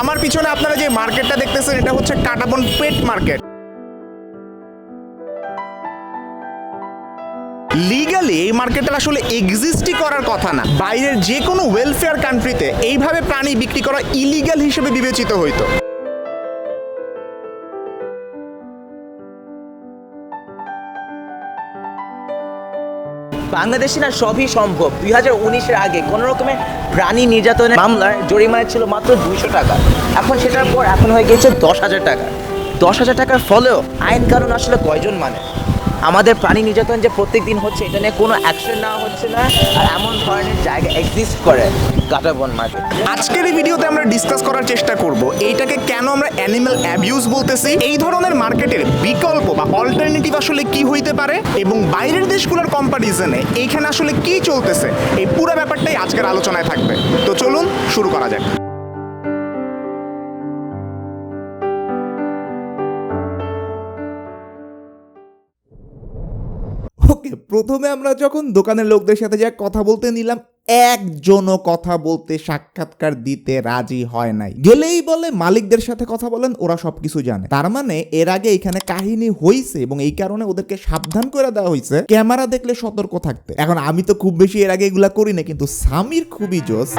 আমার পিছনে আপনারা যে মার্কেটটা দেখতেছেন, এটা হচ্ছে কাটাবন পেট মার্কেট। লিগালি এই মার্কেটটা আসলে এক্সিস্টই করার কথা না। বাইরের যে কোনো ওয়েলফেয়ার কান্ট্রিতে এইভাবে প্রাণী বিক্রি করা ইলিগাল হিসেবে বিবেচিত হইতো। বাংলাদেশে না সবই সম্ভব। দুই হাজার উনিশের আগে কোনো রকমের প্রাণী নির্যাতনের মামলার জরিমানা ছিল মাত্র দুইশো টাকা। এখন সেটার পর এখন হয়ে গেছে দশ হাজার টাকা। দশ হাজার টাকার ফলেও আইন কারণ আসলে কয়জন মানে? আমাদের প্রাণী নির্যাতন যে প্রত্যেক দিন হচ্ছে, এটা নিয়ে কোনো অ্যাকশন নেওয়া হচ্ছে না, আর এমন ধরনের জায়গা এক্সিস্ট করে কাটাবন মার্কেট আজকের এই ভিডিওতে আমরা ডিসকাস করার চেষ্টা করব, এইটাকে কেন আমরা অ্যানিমাল অ্যাবিউজ বলতেছি? এই ধরনের মার্কেটের বিকল্প বা অল্টারনেটিভ আসলে কি হইতে পারে? এবং বাইরের দেশগুলোর কম্পারিজনে এইখানে আসলে কি চলতেছে? এই পুরো ব্যাপারটাই আজকের আলোচনায় থাকবে। তো চলুন, শুরু করা যাক। প্রথমে আমরা যখন দোকানের লোকদের সাথে যা কথা বলতে নিলাম একজনও কথা বলতে সাক্ষাৎকার দিতে রাজি হয় নাই। গেলেই বলে মালিকদের সাথে কথা বলেন, ওরা সবকিছু জানে। তার মানে এর আগে এখানে কাহিনী হইছে এবং এই কারণে ওদেরকে সাবধান করে দেওয়া হয়েছে ক্যামেরা দেখলে সতর্ক থাকতে। এখন আমি তো খুব বেশি এর আগে এগুলা করি না কিন্তু সামির খুবই জোস।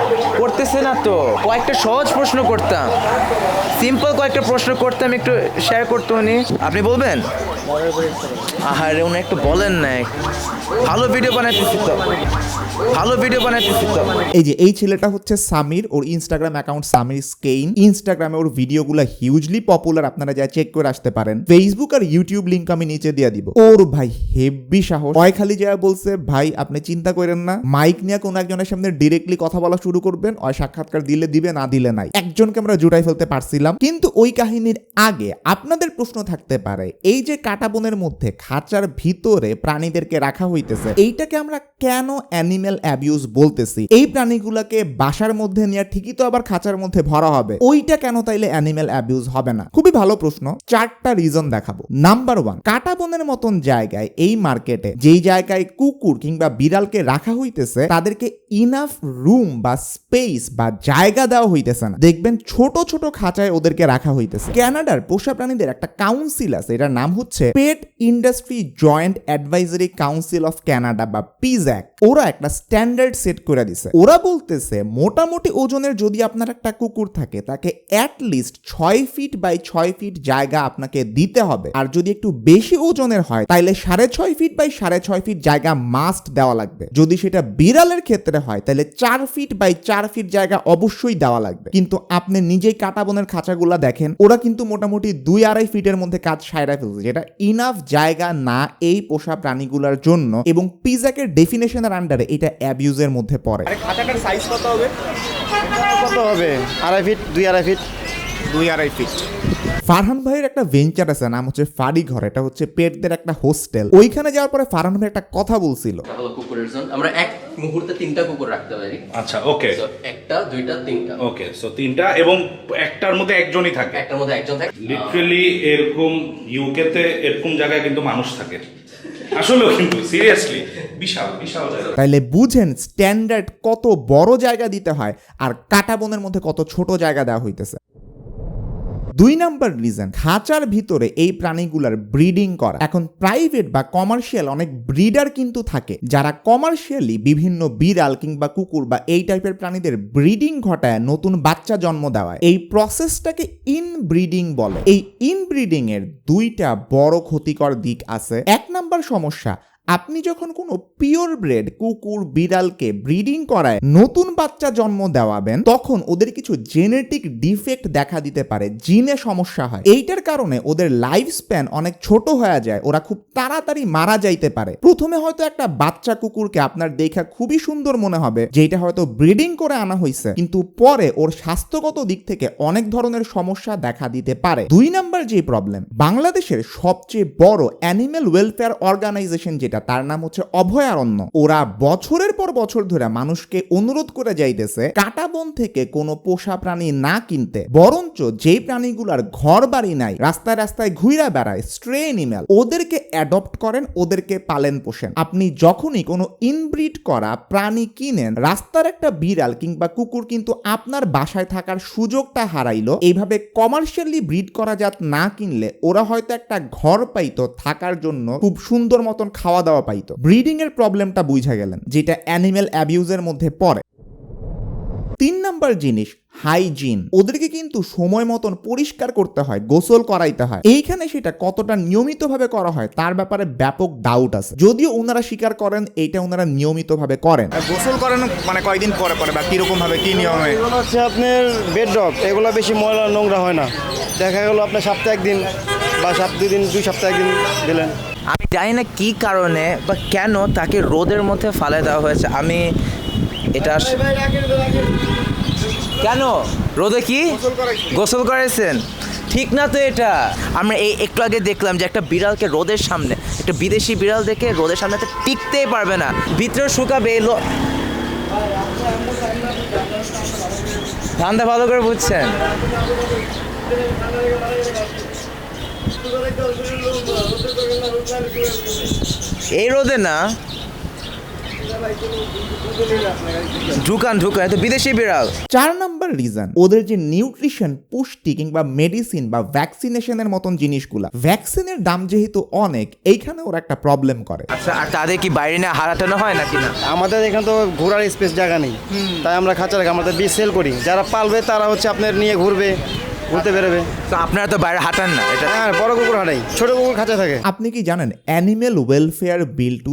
করতেছে না তো। কয়েকটা সহজ প্রশ্ন করতাম। সিম্পল কয়েকটা প্রশ্ন করতাম একটু শেয়ার করতো উনি আপনি বলবেন? আহারে, উনি একটু বলেন না ভালো ভিডিও বানাইতেছি তো। ভালো ভিডিও এই যে, এই ছেলেটা হচ্ছে সামির, ওর ইনস্টাগ্রাম অ্যাকাউন্ট সামির স্কেইন। ইনস্টাগ্রামে ওর ভিডিওগুলো হিউজলি পপুলার আপনারা যা চেক করে আসতে পারেন। ফেসবুক আর ইউটিউব লিংক আমি নিচে দিয়ে দিব। ওর ভাই হেভি সাহস। খালি বলছে, ভাই, আপনি চিন্তা করেন না। মাইক নিয়ে কোনো একজনের সামনে ডিরেক্টলি কথা বলা শুরু করবেন, ওই সাক্ষাৎকার দিলে দিবে, না দিলে নাই। একজনকে আমরা জুটাই ফেলতে পারছিলাম। কিন্তু ওই কাহিনীর আগে আপনাদের প্রশ্ন থাকতে পারে, এই যে কাটাবনের মধ্যে খাঁচার ভিতরে প্রাণীদেরকে রাখা হইতেছে, এইটাকে আমরা কেন অ্যানিমেল অ্যাবিউজ বলতেছি। এই প্রাণীগুলোকে বাসার মধ্যে নিয়ে ঠিকই তো আবার খাঁচার মধ্যে ভরা হবে। ওইটা কেন তাইলে অ্যানিমেল অ্যাবিউজ হবে না? খুবই ভালো প্রশ্ন। চারটা রিজন দেখাবো। নাম্বার ওয়ান কাটাবনের মতন জায়গায় এই মার্কেটে যেই জায়গায় কুকুর কিংবা বিড়ালকে রাখা হইতেছে, তাদেরকে ইনাফ রুম বা স্পেস বা জায়গা দেওয়া হইতেছে না। দেখবেন ছোট ছোট খাঁচায় ওদেরকে রাখা হইতেছে। কানাডার পোষা প্রাণীদের একটা কাউন্সিল আছে, এটার নাম হচ্ছে pet industry joint advisory council of Canada বা পিজ্যাক ওরা একটা স্ট্যান্ডার্ড সেট করে দিছে। ওরা বলতেছে, মোটামুটি ওজনের যদি আপনার একটা কুকুর থাকে, তাকে অ্যাটলিস্ট ছয় ফিট বাই ছয় ফিট জায়গা আপনাকে দিতে হবে। আর যদি একটু বেশি ওজনের হয়, তাইলে সাড়ে ছয় ফিট বাই সাড়ে ছয় ফিট জায়গা মাস্ট দেওয়া লাগবে। যদি সেটা বিড়ালের ক্ষেত্রে হয় তাহলে চার ফিট বাই চার ফিট জায়গা অবশ্যই দেওয়া লাগবে। কিন্তু আপনি নিজেই কাটাবনের খাঁচাগুলা দেখেন, ওরা কিন্তু মোটামুটি দুই আড়াই ফিটের মধ্যে কাজ সায়রা ফেলছে, যেটা ইনাফ জায়গা না এই পোষা প্রাণীগুলোর জন্য। এবং পিজাকের ডেফিনেশনের আন্ডারে এটা অ্যাবিউজের মধ্যে পড়ে। খাঁচাটার সাইজ কত হবে? কত হবে? আড়াই ফিট দুই আড়াই ফিট দুই আড়াই ফিট ফারহান ভাইয়ের একটা ভেঞ্চার আছে নাম হচ্ছে ফাড়ি ঘর এটা হচ্ছে পেটদের একটা হোস্টেল ওইখানে যাওয়ার পরে ফারহান ভাই একটা কথা বলছিল। কুকুরের জোন আমরা এক মুহূর্তে তিনটা কুকুর রাখতে পারি। আচ্ছা ওকে একটা দুইটা তিনটা। ওকে সো তিনটা এবং একটার মধ্যে একজনই থাকে। একটার মধ্যে একজন থাকে। লিটারেলি এরকম ইউকেতে এরকম জায়গায় কিন্তু মানুষ থাকে। আসলেও কিন্তু সিরিয়াসলি বিশাল বিশাল জায়গা। তাইলে বুঝেন স্ট্যান্ডার্ড কত বড় জায়গা দিতে হয় আর কাটাবনের মধ্যে কত ছোট জায়গা দেওয়া হইতেছে। দুই নাম্বার রিজন খাঁচার ভিতরে এই প্রাণীগুলার ব্রিডিং করা। এখন প্রাইভেট বা কমার্শিয়াল অনেক ব্রিডার কিন্তু থাকে, যারা কমার্শিয়ালি বিভিন্ন বিড়াল কিংবা কুকুর বা এই টাইপের প্রাণীদের ব্রিডিং ঘটায়, নতুন বাচ্চা জন্ম দেওয়ায়। এই প্রসেসটাকে ইনব্রিডিং বলে। এই ইনব্রিডিং এর দুইটা বড় ক্ষতিকর দিক আছে। এক নাম্বার সমস্যা আপনি যখন কোনো পিওর ব্রেড, কুকুর, বিড়ালকে ব্রিডিং করায়, নতুন বাচ্চা জন্ম দেওয়াবেন, তখন ওদের কিছু জেনেটিক ডিফেক্ট দেখা দিতে পারে, জিনে সমস্যা হয়। এইটার কারণে ওদের লাইফ স্প্যান অনেক ছোট হয়ে যায়, ওরা খুব তাড়াতাড়ি মারা যাইতে পারে। প্রথমে হয়তো একটা বাচ্চা কুকুরকে আপনার দেখা খুবই সুন্দর মনে হবে যেটা হয়তো ব্রিডিং করে আনা হয়েছে কিন্তু পরে ওর স্বাস্থ্যগত দিক থেকে অনেক ধরনের সমস্যা দেখা দিতে পারে। দুই নাম্বার যে প্রবলেম বাংলাদেশের সবচেয়ে বড় অ্যানিমেল ওয়েলফেয়ার অর্গানাইজেশন যেটা যেটা তার নাম হচ্ছে অভয়ারণ্য ওরা বছরের পর বছর ধরে মানুষকে অনুরোধ করে যাইতেছে, কাটা বন থেকে কোনো পোষা প্রাণী না কিনতে। বরঞ্চ যেই প্রাণীগুলার ঘর বাড়ি নাই, রাস্তায় রাস্তায় ঘুইরা বেড়ায় স্ট্রে এনিম্যাল ওদেরকে অ্যাডপ্ট করেন, ওদেরকে পালেন পোষেন। আপনি যখনই কোনো ইনব্রিড করা প্রাণী কিনেন, রাস্তার একটা বিড়াল কিংবা কুকুর কিন্তু আপনার বাসায় থাকার সুযোগটা হারাইলো। এইভাবে কমার্শিয়ালি ব্রিড করা জাত না কিনলে ওরা হয়তো একটা ঘর পাইতো থাকার জন্য খুব সুন্দর মতন খাওয়া দাওয়া পাইতো। ব্রিডিং এর প্রবলেমটা বুঝা গেলেন যেটা অ্যানিমেল অ্যাবিউজের মধ্যে পড়ে। তিন নাম্বার জিনিস হাইজিন। ওদেরকে কিন্তু সময় মতন পরিষ্কার করতে হয় গোসল করাইতে হয়। এইখানে সেটা কতটা নিয়মিতভাবে করা হয় তার ব্যাপারে ব্যাপক ডাউট আছে। যদিও ওনারা স্বীকার করেন এইটা ওনারা নিয়মিতভাবে করেন। আর গোসল করেন মানে কয়দিন পরে পরে বা কীরকম ভাবে কি নিয়মে? হচ্ছে আপনার বেড ডগ এগুলো বেশি ময়লা নোংরা হয় না। দেখা গেলো আপনার সপ্তাহে একদিন বা সপ্তাহ দুই দিন দুই সপ্তাহে একদিন দিলেন। আমি জানি না কী কারণে বা কেন তাকে রোদের মধ্যে ফালে দেওয়া হয়েছে। আমি এটা কেন? রোদে কি? গোসল করেছেন ঠিক না তো এটা। আমরা এই একটু আগে দেখলাম যে একটা বিড়ালকে রোদের সামনে, একটা বিদেশি বিড়াল দেখে রোদের সামনে তো টিকতেই পারবে না। ভিতরে শুকাবে, লো- ধান্দা ভালো করে বুঝছেন। এই রোদে না? ঢুকান ঢুকান এত বিদেশি বিড়াল। চার নাম্বার রিজন ওদের যে নিউট্রিশন পুষ্টি কিংবা মেডিসিন বা ভ্যাকসিনেশনের মতন জিনিসগুলা ভ্যাকসিনের দাম যেহেতু অনেক এইখানে ওরা একটা প্রবলেম করে। আচ্ছা আর তাদের কি বাইরে না হারাটানো হয় নাকি না? আমাদের এখানে তো ঘোরার স্পেস জায়গা নেই। তাই আমরা খাঁচা রাখি আমাদের বীজ সেল করি। যারা পালবে তারা হচ্ছে আপনার নিয়ে ঘুরবে। ঘুরতে বেরোবে। তো আপনারা তো বাইরে হাঁটান না এটা হ্যাঁ বড় কুকুর হারাই ছোট কুকুর খাঁচা থাকে। আপনি কি জানেন অ্যানিমেল ওয়েলফেয়ার বিল টু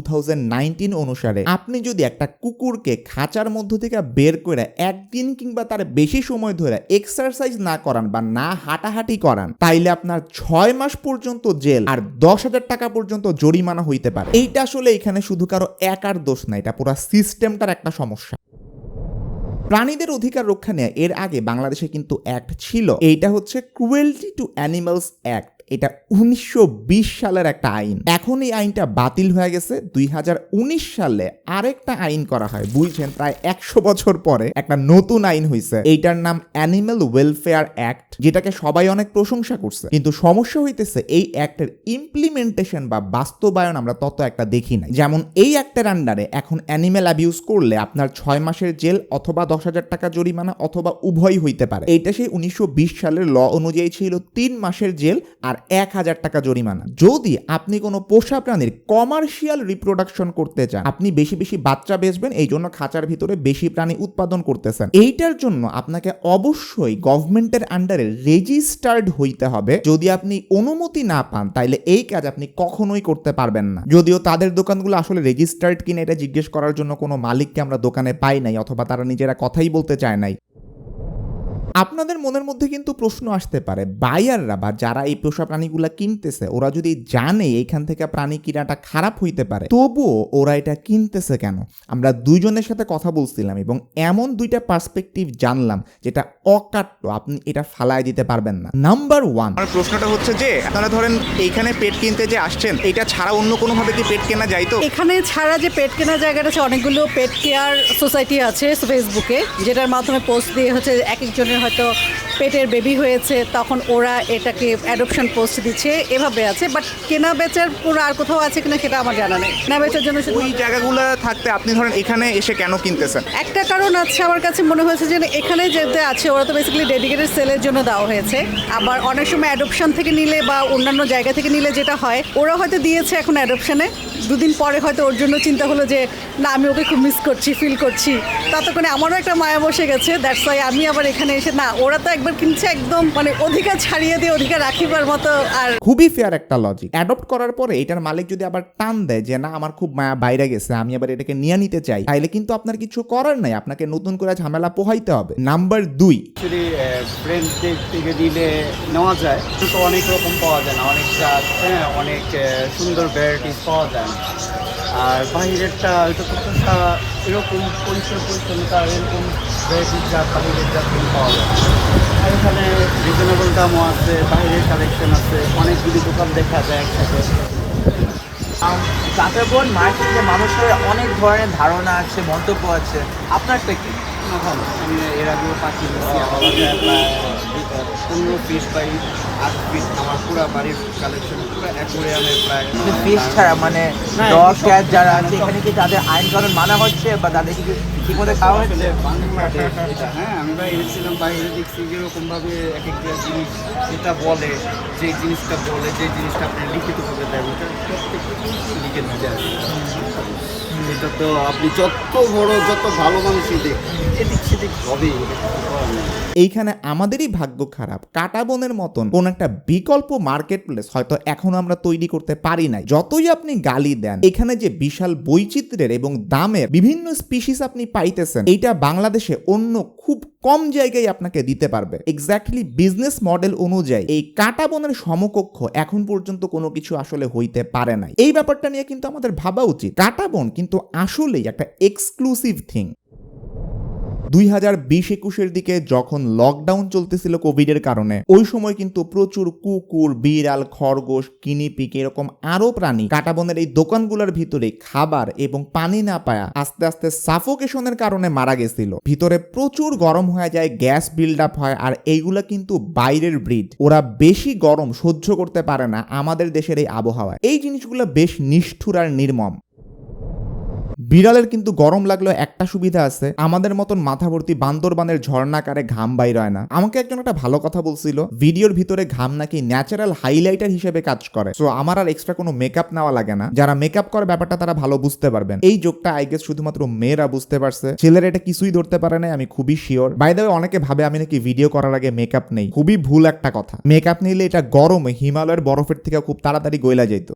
অনুসারে আপনি যদি একটা কুকুরকে খাঁচার মধ্য থেকে বের করে একদিন কিংবা তার বেশি সময় ধরে এক্সারসাইজ না করান বা না হাঁটাহাঁটি করান তাইলে আপনার ছয় মাস পর্যন্ত জেল আর দশ হাজার টাকা পর্যন্ত জরিমানা হইতে পারে। এইটা আসলে এখানে শুধু কারও একার দোষ না এটা পুরো সিস্টেমটার একটা সমস্যা। প্রাণীদের অধিকার রক্ষা নেয়, এর আগে বাংলাদেশে কিন্তু অ্যাক্ট ছিল। এইটা হচ্ছে ক্রুয়েলটি টু অ্যানিমালস অ্যাক্ট এটা উনিশশো বিশ সালের একটা আইন। এখন এই আইনটা বাতিল হয়ে গেছে। দুই হাজার উনিশ সালে আরেকটা আইন করা হয়। বুঝছেন? প্রায় একশো বছর পরে একটা নতুন আইন হয়েছে এইটার নাম অ্যানিমেল ওয়েলফেয়ার অ্যাক্ট যেটাকে সবাই অনেক প্রশংসা করছে। কিন্তু সমস্যা হইতেছে, এই অ্যাক্টের ইমপ্লিমেন্টেশন বা বাস্তবায়ন আমরা তত একটা দেখি নাই। যেমন এই অ্যাক্টের আন্ডারে এখন অ্যানিমেল অ্যাবিউজ করলে আপনার ছয় মাসের জেল অথবা দশ হাজার টাকা জরিমানা অথবা উভয়ই হইতে পারে। এইটা সেই উনিশশো বিশ সালের ল অনুযায়ী ছিল তিন মাসের জেল আর এক হাজার টাকা জরিমানা। যদি আপনি কোনো পোষা প্রাণীর কমার্শিয়াল রিপ্রোডাকশন করতে চান, আপনি বেশি বেশি বাচ্চা বেচবেন, এই জন্য খাঁচার ভিতরে বেশি প্রাণী উৎপাদন করতেছেন। এইটার জন্য আপনাকে অবশ্যই গভর্নমেন্টের আন্ডারে রেজিস্টার্ড হইতে হবে। যদি আপনি অনুমতি না পান, তাইলে এই কাজ আপনি কখনোই করতে পারবেন না। যদিও তাদের দোকানগুলো আসলে রেজিস্টার্ড কিনা এটা জিজ্ঞেস করার জন্য কোনো মালিককে আমরা দোকানে পাই নাই, অথবা তারা নিজেরা কথাই বলতে চায় নাই। আপনাদের মনের মধ্যে কিন্তু প্রশ্ন আসতে পারে বায়াররা বা যারা এই পোষা প্রাণীগুলা কিনতেছে ওরা যদি জানে এইখান থেকে প্রাণী কিনাটা খারাপ হইতে পারে তবুও ওরা এটা কিনতেছে কেন? আমরা দুইজনের সাথে কথা বলছিলাম এবং এমন দুইটা পার্সপেক্টিভ জানলাম যেটা অকাট্য আপনি এটা ফালায় দিতে পারবেন না। নাম্বার ওয়ান আমার প্রশ্নটা হচ্ছে যে আপনারা ধরেন এইখানে পেট কিনতে যে আসছেন এটা ছাড়া অন্য কোনো ভাবে কি পেট কেনা যায় তো? এখানে ছাড়া যে পেট কেনার জায়গাটা আছে অনেকগুলো পেট কেয়ার সোসাইটি আছে ফেসবুকে যেটার মাধ্যমে পোস্ট দিয়ে হচ্ছে এক একজনের হয়তো পেটের বেবি হয়েছে তখন ওরা এটাকে অ্যাডপশন পোস্ট দিচ্ছে এভাবে আছে। বাট কেনা বেচার পুরো আর কোথাও আছে কিনা সেটা আমার জানা নেই। কেনা বেচার জন্য ওই জায়গাগুলো থাকতে আপনি ধরেন এখানে এসে কেন কিনতেছেন? একটা কারণ আছে আমার কাছে মনে হয়েছে যে এখানে যেতে আছে ওরা তো বেসিক্যালি ডেডিকেটেড সেলের জন্য দেওয়া হয়েছে। আবার অনেক সময় অ্যাডপশন থেকে নিলে বা অন্যান্য জায়গা থেকে নিলে যেটা হয় ওরা হয়তো দিয়েছে এখন অ্যাডপশনে দুদিন পরে হয়তো ওর জন্য চিন্তা হলো যে না আমি ওকে খুব মিস করছি ফিল করছি। ততক্ষণে আমারও একটা মায়া বসে গেছে দ্যাটস ওয়াই আমি আবার এখানে এসে না ওরা তো একবার কিনছে একদম মানে অধিকার ছাড়িয়ে দিয়ে অধিকার রাখিবার মতো আর খুবই ফেয়ার একটা লজিক অ্যাডপ্ট করার পরে এটার মালিক যদি আবার টান দেয় যে না আমার খুব মায়া বাইরে গেছে আমি আবার এটাকে নিয়ে নিতে চাই তাইলে কিন্তু আপনার কিছু করার নাই। আপনাকে নতুন করে ঝামেলা পোহাইতে হবে। নাম্বার দুই। ফ্রেন্ডদের থেকে দিলে নেওয়া যায় কিন্তু অনেক রকম পাওয়া যায় না। অনেক জাত হ্যাঁ অনেক সুন্দর ভ্যারাইটিস পাওয়া যায় আর বাহিরেরটা এটা কতটা এরকম পরিষ্কার পরিচ্ছন্নতা এরকম ভ্যারাইটিস জাত বাহিরের জাত পাওয়া যায়। আর এখানে রিজনেবল দামও আছে বাইরের কালেকশন আছে অনেকগুলি দোকান দেখা যায় একসাথে। কাটাবন মার্কেটে মানুষের অনেক ধরনের ধারণা আছে মন্তব্য আছে। আপনারটা কি? ভালো। আমি এর আগেও পাখি পনেরো ফিট বাই আট ফিট আমার পুরো বাড়ির কালেকশন পুরো অ্যাকোরিয়ামে প্রায় ফিশ ছাড়া মানে ডগ ক্যাট যারা আছে এখানে কি তাদের আইন কানুন মানা হচ্ছে বা তাদের কি ঠিক মতো খাওয়া হচ্ছে? হ্যাঁ আমি বাইরে বাইরে দেখছি যেরকমভাবে এক একটা জিনিস যেটা বলে যে জিনিসটা বলে যে জিনিসটা আপনি লিখিতভাবে দেন ওটা প্রত্যেকটা লিখে দিতে আসে এটা তো আপনি যত বড়, যত ভালো মানুষই দেখ। এইখানে আমাদেরই ভাগ্য খারাপ কাটা বনের মতন কোন একটা বিকল্প মার্কেট প্লেস হয়তো এখনও আমরা তৈরি করতে পারি নাই যতই আপনি গালি দেন, এখানে যে বিশাল বৈচিত্র্যের এবং দামের বিভিন্ন স্পিসিস আপনি পাইতেছেন এটা বাংলাদেশে অন্য খুব কম জায়গায় আপনাকে দিতে পারবে। এক্স্যাক্টলি বিজনেস মডেল অনুযায়ী এই কাটা বনের সমকক্ষ এখন পর্যন্ত কোনো কিছু আসলে হইতে পারে নাই। এই ব্যাপারটা নিয়ে কিন্তু আমাদের ভাবা উচিত। কাটা বন কিন্তু আসলেই একটা এক্সক্লুসিভ থিং দুই হাজার বিশ একুশের দিকে যখন লকডাউন চলতেছিল কোভিডের কারণে, ওই সময় কিন্তু প্রচুর কুকুর, বিড়াল, খরগোশ কিনিপিক এরকম আরও প্রাণী কাটাবনের এই দোকানগুলোর ভিতরে খাবার এবং পানি না পায়া আস্তে আস্তে সাফোকেশনের কারণে মারা গেছিল। ভিতরে প্রচুর গরম হয়ে যায় গ্যাস বিল্ড আপ হয় আর এইগুলা কিন্তু বাইরের ব্রিড ওরা বেশি গরম সহ্য করতে পারে না আমাদের দেশের এই আবহাওয়ায়। এই জিনিসগুলো বেশ নিষ্ঠুর আর নির্মম। বিড়ালের কিন্তু গরম লাগলেও একটা সুবিধা আছে। আমাদের মতন মাথা ভর্তি বান্দরবানের ঝর্ণাকারে ঘাম বাইর হয় না। আমাকে একজন একটা ভালো কথা বলছিল, ভিডিওর ভিতরে ঘাম নাকি ন্যাচারাল হাইলাইটার হিসেবে কাজ করে। সো আমার আর এক্সট্রা কোনো মেকআপ নেওয়া লাগে না। যারা মেকআপ করে ব্যাপারটা তারা ভালো বুঝতে পারবেন। এই যোগটা আই গেস শুধুমাত্র মেয়েরা বুঝতে পারছে। ছেলেরা এটা কিছুই ধরতে পারে না আমি খুবই শিওর বাই অনেকে ভাবে আমি নাকি ভিডিও করার আগে মেকআপ নেই। খুবই ভুল একটা কথা। মেকআপ নিলে এটা গরমে হিমালয়ের বরফের থেকে খুব তাড়াতাড়ি গইলা যেত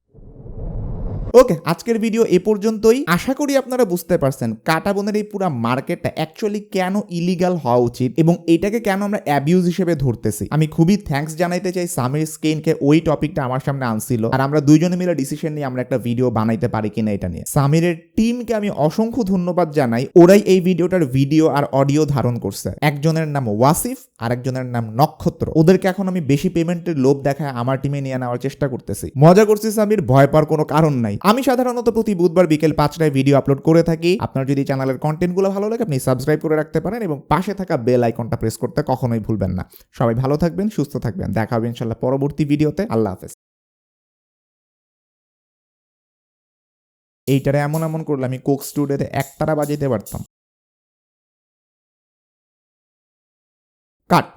ওকে, আজকের ভিডিও এ পর্যন্তই। আশা করি আপনারা বুঝতে পারছেন কাটাবনের এই পুরো মার্কেটটা অ্যাকচুয়ালি কেন ইলিগাল হওয়া উচিত এবং এটাকে কেন আমরা অ্যাবিউজ হিসেবে ধরতেছি। আমি খুবই থ্যাঙ্কস জানাইতে চাই সামির স্কেনকে ওই টপিকটা আমার সামনে আনছিল। আর আমরা দুইজনে মিলে ডিসিশন নিয়ে আমরা একটা ভিডিও বানাইতে পারি কিনা এটা নিয়ে। সামিরের টিমকে আমি অসংখ্য ধন্যবাদ জানাই, ওরাই এই ভিডিওটার ভিডিও আর অডিও ধারণ করছে। একজনের নাম ওয়াসিফ আর একজনের নাম নক্ষত্র। ওদেরকে এখন আমি বেশি পেমেন্টের লোভ দেখায় আমার টিমে নিয়ে নেওয়ার চেষ্টা করতেছি। মজা করছি সামির ভয় পাওয়ার কোনো কারণ নাই। আমি সাধারণত প্রতি বুধবার বিকেল পাঁচটায় ভিডিও আপলোড করে থাকি। আপনার যদি চ্যানেলের কন্টেন্টগুলো ভালো লাগে, আপনি সাবস্ক্রাইব করে রাখতে পারেন এবং পাশে থাকা বেল আইকনটা প্রেস করতে কখনোই ভুলবেন না। সবাই ভালো থাকবেন, সুস্থ থাকবেন। দেখা হবে ইনশাল্লাহ পরবর্তী ভিডিওতে আল্লাহ হাফেজ। এইটারে এমন এমন করলে আমি কোক স্টুডিওতে একতারা বাজাইতে পারতাম। কাট।